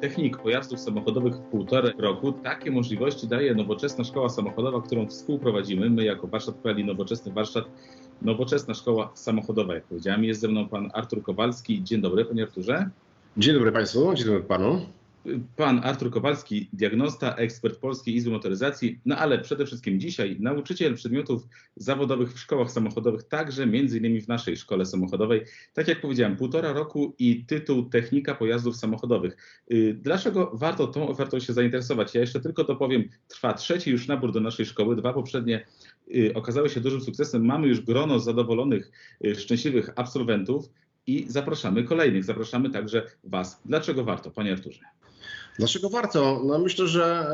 technik pojazdów samochodowych w półtora roku. Takie możliwości daje nowoczesna szkoła samochodowa, którą współprowadzimy. My jako warsztat PLI Nowoczesny Warsztat, Nowoczesna Szkoła Samochodowa, jak powiedziałem. Jest ze mną pan Artur Kowalski. Dzień dobry, panie Arturze. Dzień dobry Państwu, dzień dobry Panu. Pan Artur Kowalski, diagnosta, ekspert Polskiej Izby Motoryzacji, no ale przede wszystkim dzisiaj nauczyciel przedmiotów zawodowych w szkołach samochodowych, także między innymi w naszej szkole samochodowej. Tak jak powiedziałem, półtora roku i tytuł Technika pojazdów samochodowych. Y, dlaczego warto tą ofertą się zainteresować? Ja jeszcze tylko to powiem, trwa trzeci już nabór do naszej szkoły, dwa poprzednie y, okazały się dużym sukcesem. Mamy już grono zadowolonych, y, szczęśliwych absolwentów i zapraszamy kolejnych. Zapraszamy także Was. Dlaczego warto, Panie Arturze? Dlaczego warto? No myślę, że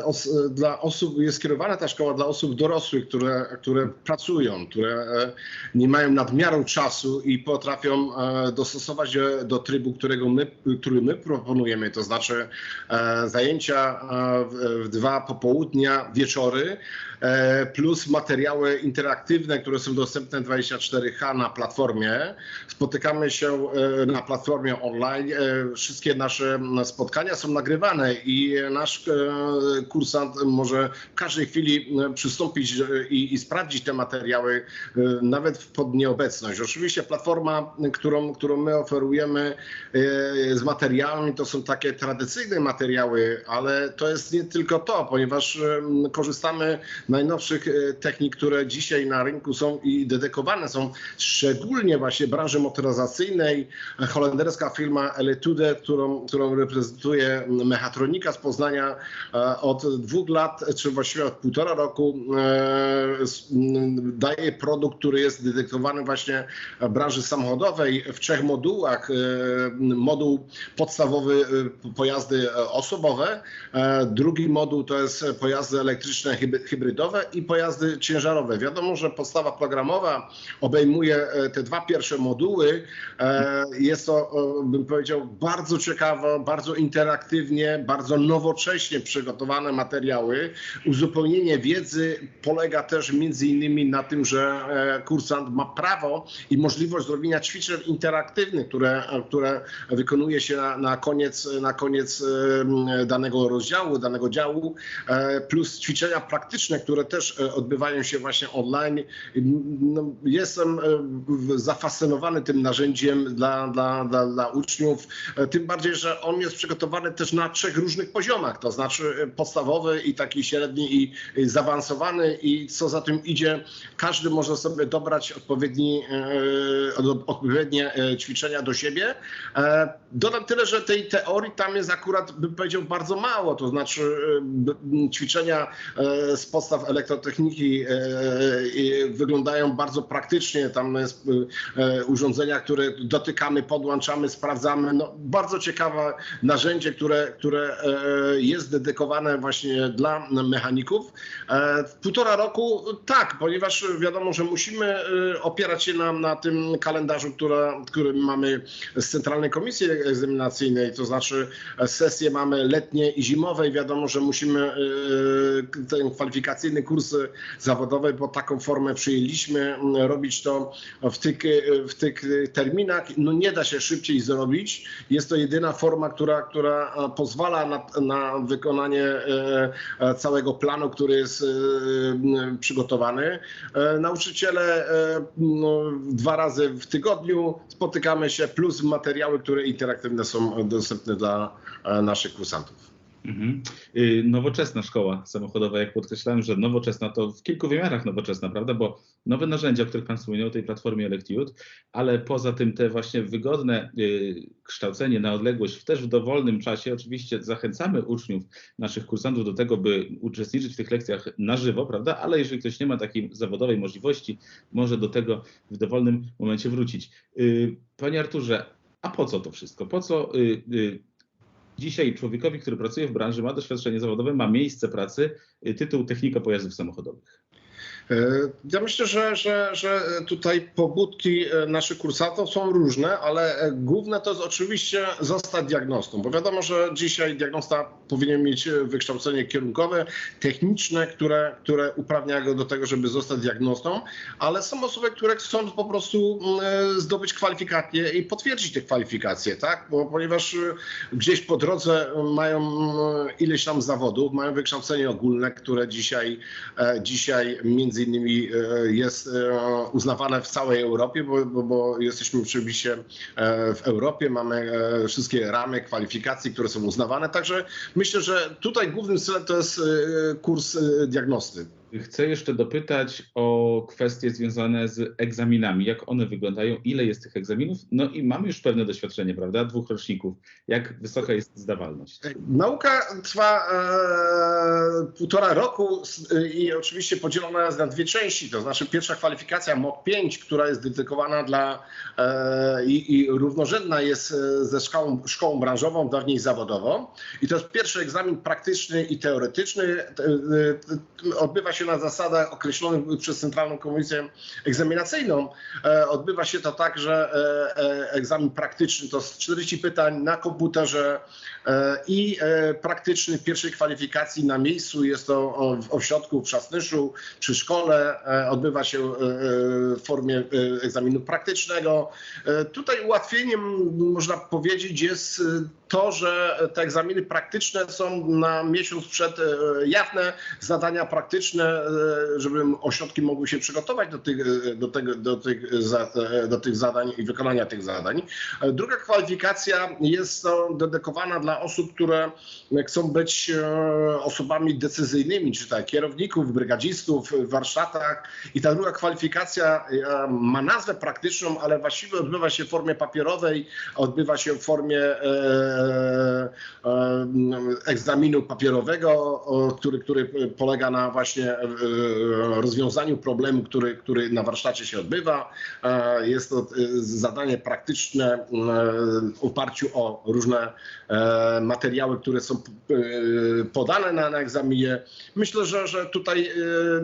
e, os, dla osób jest skierowana ta szkoła dla osób dorosłych, które, które pracują, które e, nie mają nadmiaru czasu i potrafią e, dostosować się do trybu, którego my, który my proponujemy, to znaczy e, zajęcia e, w, dwa popołudnia, wieczory, e, plus materiały interaktywne, które są dostępne 24H na platformie. Spotykamy się e, na platformie online. E, Wszystkie nasze spotkania są nagrywane i nasz e, kursant może w każdej chwili e, przystąpić e, i, i sprawdzić te materiały, e, nawet pod nieobecność. Oczywiście platforma, którą, którą my oferujemy e, z materiałami, to są takie tradycyjne materiały, ale to jest nie tylko to, ponieważ e, korzystamy najnowszych e, technik, które dzisiaj na rynku są i dedykowane są szczególnie właśnie branży motoryzacyjnej. Holenderska firma Eletude, którą, którą reprezentuje mechatronika z Poznania e, od dwóch lat, czy właściwie od półtora roku e, daje produkt, który jest dedykowany właśnie branży samochodowej w trzech modułach. Moduł podstawowy pojazdy osobowe, drugi moduł to jest pojazdy elektryczne hyby- hybrydowe i pojazdy ciężarowe. Wiadomo, że podstawa programowa obejmuje e, te dwa pierwsze moduły. E, Jest to, e, bym powiedział, bardzo ciekawo, bardzo interaktywnie, bardzo nowocześnie przygotowane materiały. Uzupełnienie wiedzy polega też między innymi na tym, że kursant ma prawo i możliwość zrobienia ćwiczeń interaktywnych, które, które wykonuje się na, na koniec, na koniec danego rozdziału, danego działu, plus ćwiczenia praktyczne, które też e, odbywają się właśnie online. No, Jestem e, zafascynowany tym narzędziem dla, dla, dla, dla uczniów, e, tym bardziej, że on jest przygotowany też na trzech różnych poziomach, to znaczy podstawowy i taki średni i zaawansowany i co za tym idzie, każdy może sobie dobrać odpowiedni, od- odpowiednie ćwiczenia do siebie. Dodam tyle, że tej teorii tam jest akurat, bym powiedział, bardzo mało, to znaczy ćwiczenia z podstaw elektrotechniki e, i wyglądają bardzo praktycznie, tam jest e, urządzenia, które dotykamy, podłączamy, sprawdzamy, no, bardzo ciekawe narzędzie, które, które e, jest dedykowane właśnie dla mechaników. E, półtora roku tak, ponieważ wiadomo, że musimy e, opierać się na, na tym kalendarzu, która, który mamy z Centralnej Komisji Egzaminacyjnej, to znaczy e, sesje mamy letnie i zimowe i wiadomo, że musimy e, ten kwalifikacyjny kurs zawodowy, bo taką formę przyjęliśmy, m, robić to w tych, e, w tych terminach. No nie da się szybciej zrobić. Jest to jedyna forma, która, która e, pozwala na, na wykonanie e, całego planu, który jest przygotowany. Nauczyciele no, dwa razy w tygodniu spotykamy się, plus materiały, które interaktywne są dostępne dla naszych kursantów. Mhm. Y, Nowoczesna szkoła samochodowa, jak podkreślałem, że nowoczesna to w kilku wymiarach nowoczesna, prawda? Bo nowe narzędzia, o których Pan wspomniał, tej platformie Electute, ale poza tym te właśnie wygodne y, kształcenie na odległość, też w dowolnym czasie. Oczywiście zachęcamy uczniów, naszych kursantów do tego, by uczestniczyć w tych lekcjach na żywo, prawda? Ale jeżeli ktoś nie ma takiej zawodowej możliwości, może do tego w dowolnym momencie wrócić. Y, Panie Arturze, a po co to wszystko? Po co dzisiaj człowiekowi, który pracuje w branży, ma doświadczenie zawodowe, ma miejsce pracy, y, tytuł technika pojazdów samochodowych. Ja myślę, że, że, że tutaj pobudki naszych kursantów są różne, ale główne to jest oczywiście zostać diagnostą, bo wiadomo, że dzisiaj diagnosta powinien mieć wykształcenie kierunkowe, techniczne, które, które uprawnia go do tego, żeby zostać diagnostą, ale są osoby, które chcą po prostu zdobyć kwalifikacje i potwierdzić te kwalifikacje, tak? Bo, ponieważ gdzieś po drodze mają ileś tam zawodów, mają wykształcenie ogólne, które dzisiaj, dzisiaj między innymi e, jest e, uznawane w całej Europie, bo, bo, bo jesteśmy oczywiście e, w Europie, mamy wszystkie ramy kwalifikacji, które są uznawane, także myślę, że tutaj głównym celem to jest kurs diagnosty. Chcę jeszcze dopytać o kwestie związane z egzaminami. Jak one wyglądają? Ile jest tych egzaminów? No i mamy już pewne doświadczenie, prawda? Dwóch roczników. Jak wysoka jest zdawalność? Nauka trwa e, półtora roku i oczywiście podzielona jest na dwie części. To znaczy pierwsza kwalifikacja MOK 5, która jest dedykowana dla e, i, i, równorzędna jest e, ze szkołą, szkołą branżową, dawniej zawodową. I to jest pierwszy egzamin praktyczny i teoretyczny. E, e, odbywa się się na zasadach określonych przez Centralną Komisję Egzaminacyjną. E, odbywa się to tak, że e, e, egzamin praktyczny to 40 pytań na komputerze i praktyczny pierwszej kwalifikacji na miejscu. Jest to w ośrodku w Szasnyszu przy szkole. Odbywa się formie egzaminu praktycznego. Tutaj ułatwieniem, można powiedzieć, jest to, że te egzaminy praktyczne są na miesiąc przed jawne zadania praktyczne E, żeby ośrodki mogły się przygotować do tych, e, do, tego, do, tych, e, do tych zadań i wykonania tych zadań. Druga kwalifikacja jest to dedykowana dla osób, które chcą być osobami decyzyjnymi, czy tak, kierowników, brygadzistów w warsztatach. I ta druga kwalifikacja ma nazwę praktyczną, ale właściwie odbywa się w formie papierowej, odbywa się w formie egzaminu papierowego, który, który polega na właśnie rozwiązaniu problemu, który, który na warsztacie się odbywa. E, jest to e, zadanie praktyczne e, w oparciu o różne materiały, które są podane na, na egzaminie. Myślę, że, że tutaj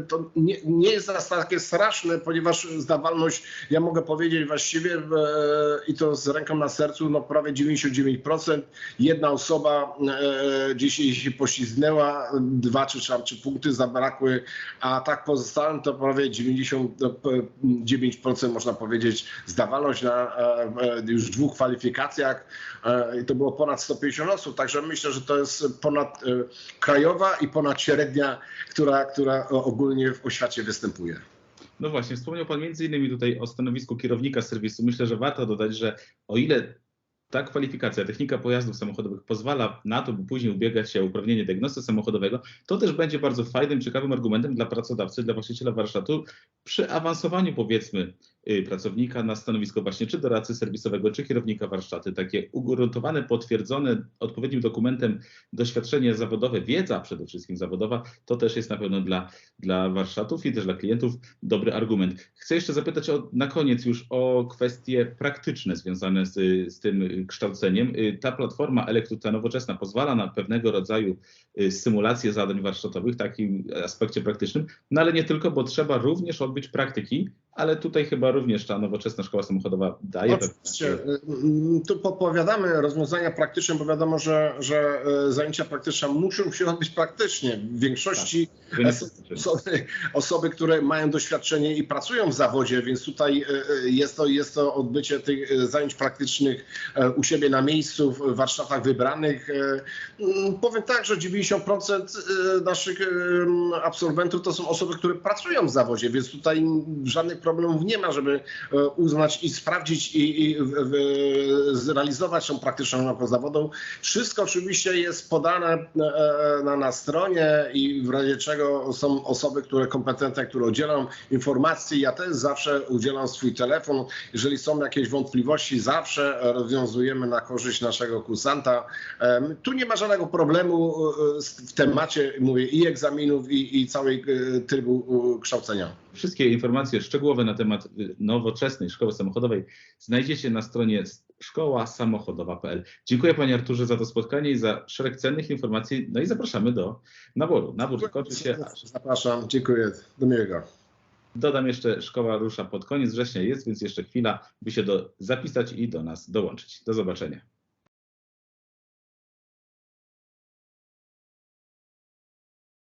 to nie, nie jest aż takie straszne, ponieważ zdawalność, ja mogę powiedzieć właściwie i to z ręką na sercu, no prawie 99%. Jedna osoba dzisiaj się poślizgnęła, dwa czy trzy punkty zabrakły a tak pozostałym to prawie 99% można powiedzieć zdawalność na e, e, już dwóch kwalifikacjach e, i to było ponad 150 osób, także myślę, że to jest ponad krajowa i ponad średnia, która, która ogólnie w oświacie występuje. No właśnie, wspomniał Pan między innymi tutaj o stanowisku kierownika serwisu. Myślę, że warto dodać, że o ile ta kwalifikacja, technika pojazdów samochodowych pozwala na to, by później ubiegać się o uprawnienie diagnosty samochodowego, to też będzie bardzo fajnym, ciekawym argumentem dla pracodawcy, dla właściciela warsztatu przy awansowaniu powiedzmy pracownika na stanowisko właśnie czy doradcy serwisowego, czy kierownika warsztaty. Takie ugruntowane, potwierdzone odpowiednim dokumentem doświadczenie zawodowe, wiedza przede wszystkim zawodowa, to też jest na pewno dla, dla warsztatów i też dla klientów dobry argument. Chcę jeszcze zapytać o, na koniec już o kwestie praktyczne związane z, z tym kształceniem. Y, ta platforma elektryczna nowoczesna pozwala na pewnego rodzaju y, symulację zadań warsztatowych takim aspekcie praktycznym, no ale nie tylko, bo trzeba również odbyć praktyki, ale tutaj chyba również ta nowoczesna szkoła samochodowa daje Oczywiście. pewne... Tu podpowiadamy rozwiązania praktyczne, bo wiadomo, że, że e, zajęcia praktyczne muszą się odbyć praktycznie. W większości tak. osoby, osoby, które mają doświadczenie i pracują w zawodzie, więc tutaj e, jest to, jest to odbycie tych zajęć praktycznych u siebie na miejscu, w warsztatach wybranych. Powiem tak, że 90% naszych absolwentów to są osoby, które pracują w zawodzie, więc tutaj żadnych problemów nie ma, żeby e, uznać i sprawdzić i, i zrealizować tą praktyczną naukę zawodową. Wszystko oczywiście jest podane e, na, na stronie i w razie czego są osoby, które kompetentne, które udzielą informacji. Ja też zawsze udzielam swój telefon. Jeżeli są jakieś wątpliwości, zawsze rozwiązujemy na korzyść naszego kursanta. Tu nie ma żadnego problemu e, w temacie, mówię, i egzaminów, i, i całej trybu kształcenia. Wszystkie informacje szczegółowe na temat y, nowoczesnej szkoły samochodowej znajdziecie na stronie szkołasamochodowa.pl. Dziękuję Panie Arturze za to spotkanie i za szereg cennych informacji. No i zapraszamy do naboru. Nabór kończy się. Zapraszam, dziękuję. Do miłego. Dodam jeszcze, szkoła rusza pod koniec września jest, więc jeszcze chwila, by się do, zapisać i do nas dołączyć. Do zobaczenia.